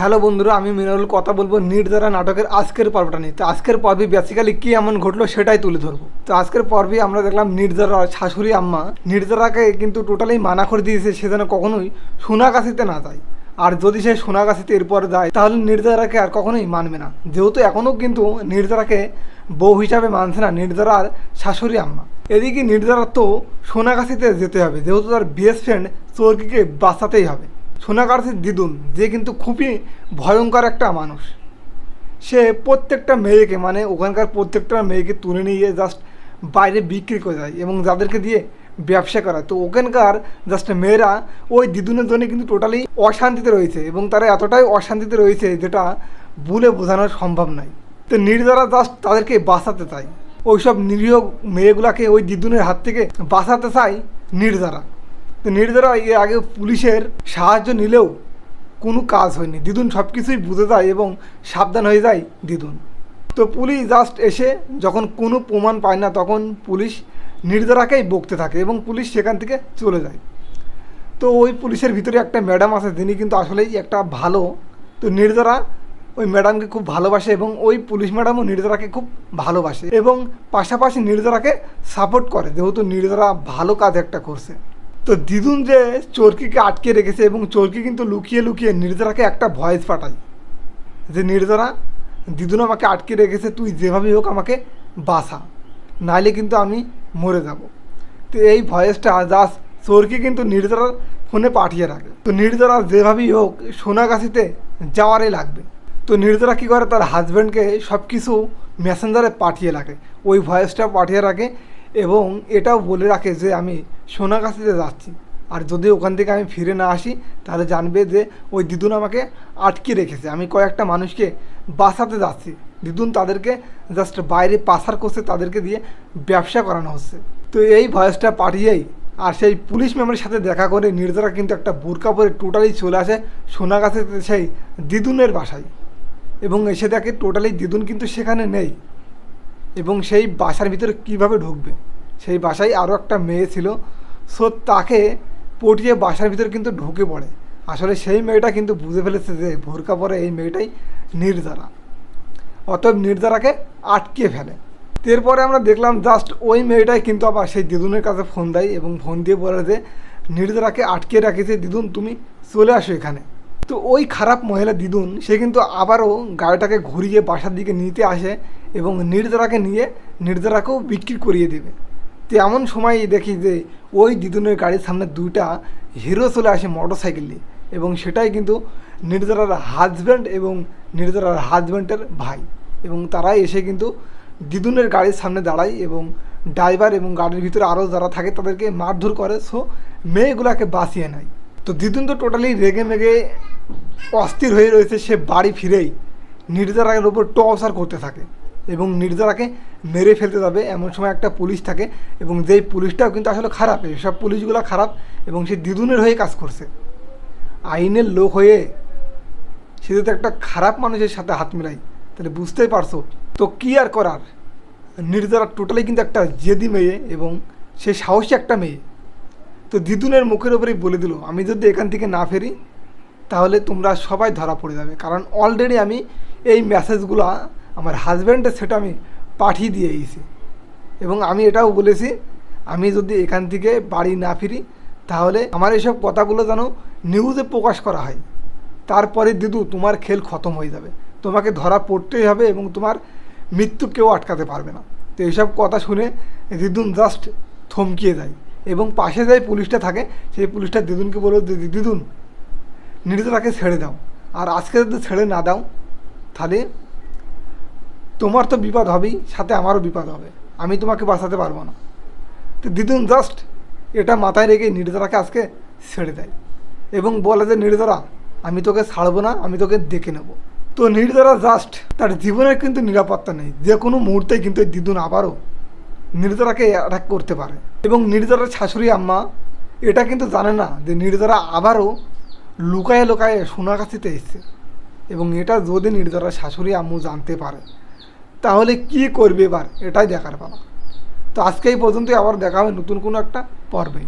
Hello বন্ধুরা, আমি মিনারুল কথা বলব নির্ধারা নাটকের আজকের পর্বটা নিয়ে। তো আজকের পর্বে বেসিক্যালি কি এমন ঘটলো সেটাই তুলে ধরবো। তো আজকের পর্বে আমরা দেখলাম নির্ধারা শাশুড়ি আম্মা, নির্ধারাকে কিন্তু টোটালি মানা করে দিয়েছে, সে যেন কখনোই সোনাগাছিতে না যায়। আর যদি সে সোনাগাছিতে এরপর যায়, তাহলে নির্ধারাকে আর কখনোই মানবে না। যেহেতু এখনও কিন্তু নির্ধারাকে বউ হিসাবে মানছে না, নির্ধারার শাশুড়ি আম্মা। এদিকে নির্ধারার তো সোনাগাছিতে যেতে হবে, যেহেতু তার বেস্ট ফ্রেন্ড চর্কিকে বাঁচাতেই হবে। সোনাগাছির দিদুন যে কিন্তু খুবই ভয়ঙ্কর একটা মানুষ। সে প্রত্যেকটা মেয়েকে মানে ওখানকার প্রত্যেকটা মেয়েকে তুলে নিয়ে জাস্ট বাইরে বিক্রি করে দেয় এবং যাদেরকে দিয়ে ব্যবসা করা তো ওখানকার জাস্ট মেয়েরা ওই দিদুনের জন্য কিন্তু টোটালি অশান্তিতে রয়েছে এবং তারা এতটাই অশান্তিতে রয়েছে যেটা বলে বোঝানো সম্ভব নয়। তো নির্জারা জাস্ট তাদেরকে বাঁচাতে চায়। ওইসব নিরীহ মেয়েগুলাকে ওই দিদুনের হাত থেকে বাঁচাতে চায় নির্জারা। তো নির্জারা এর আগে পুলিশের সাহায্য নিলেও কোনো কাজ হয়নি। দিদুন সব কিছুই বুঝে যায় এবং সাবধান হয়ে যায় দিদুন তো পুলিশ জাস্ট এসে যখন কোনো প্রমাণ পায় না, তখন পুলিশ নির্জারাকেই বকতে থাকে এবং পুলিশ সেখান থেকে চলে যায়। তো ওই পুলিশের ভিতরে একটা ম্যাডাম আছে, তিনি কিন্তু আসলেই একটা ভালো। তো নির্জারা ওই ম্যাডামকে খুব ভালোবাসে এবং ওই পুলিশ ম্যাডামও নির্জারাকে খুব ভালোবাসে এবং পাশাপাশি নির্জারাকে সাপোর্ট করে। যেহেতু নির্জারা ভালো কাজ একটা করছে। তো দিদুন যে চোরকিকে আটকে রেখেছে এবং চোরকি কিন্তু লুকিয়ে লুকিয়ে নির্জারাকে একটা ভয়েস পাঠায় যে, নির্জারা দিদুন আমাকে আটকে রেখেছে, তুই যেভাবেই হোক আমাকে বাসা নাইলে কিন্তু আমি মরে যাব। তো এই ভয়েসটা জাস্ট চোরকি কিন্তু নির্জারার ফোনে পাঠিয়ে রাখে। তো নির্জারা যেভাবেই হোক সোনাগাছিতে যাওয়ারই লাগবে। তো নির্জারা কী করে? তার হাজব্যান্ডকে সব কিছু মেসেঞ্জারে পাঠিয়ে রাখে। ওই ভয়েসটা পাঠিয়ে রাখে এবং এটাও বলে রাখে যে আমি সোনাগাছিতে যাচ্ছি। আর যদি ওখান থেকে আমি ফিরে না আসি, তাহলে জানবে যে ওই দিদুন আমাকে আটকে রেখেছে। আমি কয়েকটা মানুষকে বাঁচাতে যাচ্ছি। দিদুন তাদেরকে জাস্ট বাইরে পাসার করছে, তাদেরকে দিয়ে ব্যবসা করানো হচ্ছে। তো এই ভয়েসটা পাঠিয়েই আর সেই পুলিশ মেম্বারের সাথে দেখা করে নির্জারা কিন্তু একটা বোরকা পরে টোটালি চলে আসে সোনাগাছিতে সেই দিদুনের বাসায়। এবং এসে দেখে টোটালি দিদুন কিন্তু সেখানে নেই। এবং সেই বাসার ভিতরে কীভাবে ঢুকবে? সেই বাসায় আরও একটা মেয়ে ছিল, সো তাকে পটিয়ে বাসার ভিতরে কিন্তু ঢুকে পড়ে। আসলে সেই মেয়েটা কিন্তু বুঝে ফেলেছে যে ভোরকা পরে এই মেয়েটাই নির্জারা। অতএব নির্জারাকে আটকে ফেলে। এরপরে আমরা দেখলাম জাস্ট ওই মেয়েটাই কিন্তু আবার সেই দিদুনের কাছে ফোন দেয় এবং ফোন দিয়ে বলে যে, নির্জারাকে আটকে রাখেছে দিদুন, তুমি চলে আসো এখানে। তো ওই খারাপ মহিলা দিদুন সে কিন্তু আবারও গাড়িটাকে ঘুরিয়ে বাসার দিকে নিতে আসে এবং নির্জারাকে নিয়ে নির্জারাকেও বিক্রি করিয়ে দেবে। তো এমন সময় দেখি যে ওই দিদুনের গাড়ির সামনে দুইটা হিরো চলে আসে মোটর সাইকেল এবং সেটাই কিন্তু নির্জারার হাজব্যান্ড এবং নির্জারার হাজব্যান্ডের ভাই এবং তারাই এসে কিন্তু দিদুনের গাড়ির সামনে দাঁড়ায় এবং ড্রাইভার এবং গাড়ির ভিতরে আরও যারা থাকে তাদেরকে মারধর করে সো মেয়েগুলাকে বাঁচিয়ে নেয়। তো দিদুন তো টোটালি রেগে মেগে অস্থির হয়ে রয়েছে, সে বাড়ি ফিরেই নির্জারার ওপর টর্চার করতে থাকে এবং নির্জারাকে মেরে ফেলতে যাবে। এমন সময় একটা পুলিশ থাকে এবং যেই পুলিশটাও কিন্তু আসলে খারাপ সব পুলিশগুলো খারাপ এবং সে দিদুনের হয়ে কাজ করছে। আইনের লোক হয়ে সে যদি একটা খারাপ মানুষের সাথে হাত মেলাই, তাহলে বুঝতেই পারছ তো কী আর করার? নির্জারা টোটালি কিন্তু একটা জেদি মেয়ে এবং সে সাহসী একটা মেয়ে। তো দিদুনের মুখের ওপরেই বলে দিল, আমি যদি এখান থেকে না ফেরি তাহলে তোমরা সবাই ধরা পড়ে যাবে। কারণ অলরেডি আমি এই মেসেজগুলো আমার হাজব্যান্ডের সেটা আমি পাঠিয়ে দিয়ে গেছি। এবং আমি এটাও বলেছি, আমি যদি এখান থেকে বাড়ি না ফিরি, তাহলে আমার এসব কথাগুলো যেন নিউজে প্রকাশ করা হয়। তারপরে দিদু, তোমার খেল খতম হয়ে যাবে। তোমাকে ধরা পড়তেই হবে এবং তোমার মৃত্যু কেউ আটকাতে পারবে না। তো এইসব কথা শুনে দিদুন জাস্ট থমকিয়ে যায়। এবং পাশে যাই পুলিশটা থাকে, সেই পুলিশটা দিদুনকে বলল যে দিদুন নির্জলাকে ছেড়ে দাও। আর আজকে যদি ছেড়ে না দাও, তাহলে তোমার তো বিপদ হবেই, সাথে আমারও বিপদ হবে। আমি তোমাকে বাঁচাতে পারব না। তো দিদুন জাস্ট এটা মাথায় রেখে নির্জলাকে আজকে ছেড়ে দেয়। এবং বলে যে, নির্জলা, আমি তোকে ছাড়বো না, আমি তোকে দেখে নেব। তো নির্জলা জাস্ট তার জীবনের কিন্তু নিরাপত্তা নেই। যে কোনো মুহূর্তে কিন্তু এই দিদুন আবারও নির্জলাকে অ্যাটাক করতে পারে। এবং নির্জলার শাশুড়ি আম্মা এটা কিন্তু জানে না যে, নির্জলা আবারও লুকায়ে লুকায়ে সোনাগাছিতে এসছে। এবং এটা যদি নির্জরা শাশুড়ি আম্মু জানতে পারে, তাহলে কি করবে এবার? এটাই দেখার পালা। তো আজকে এই পর্যন্তই, আবার দেখা হবে নতুন কোনো একটা পর্বে।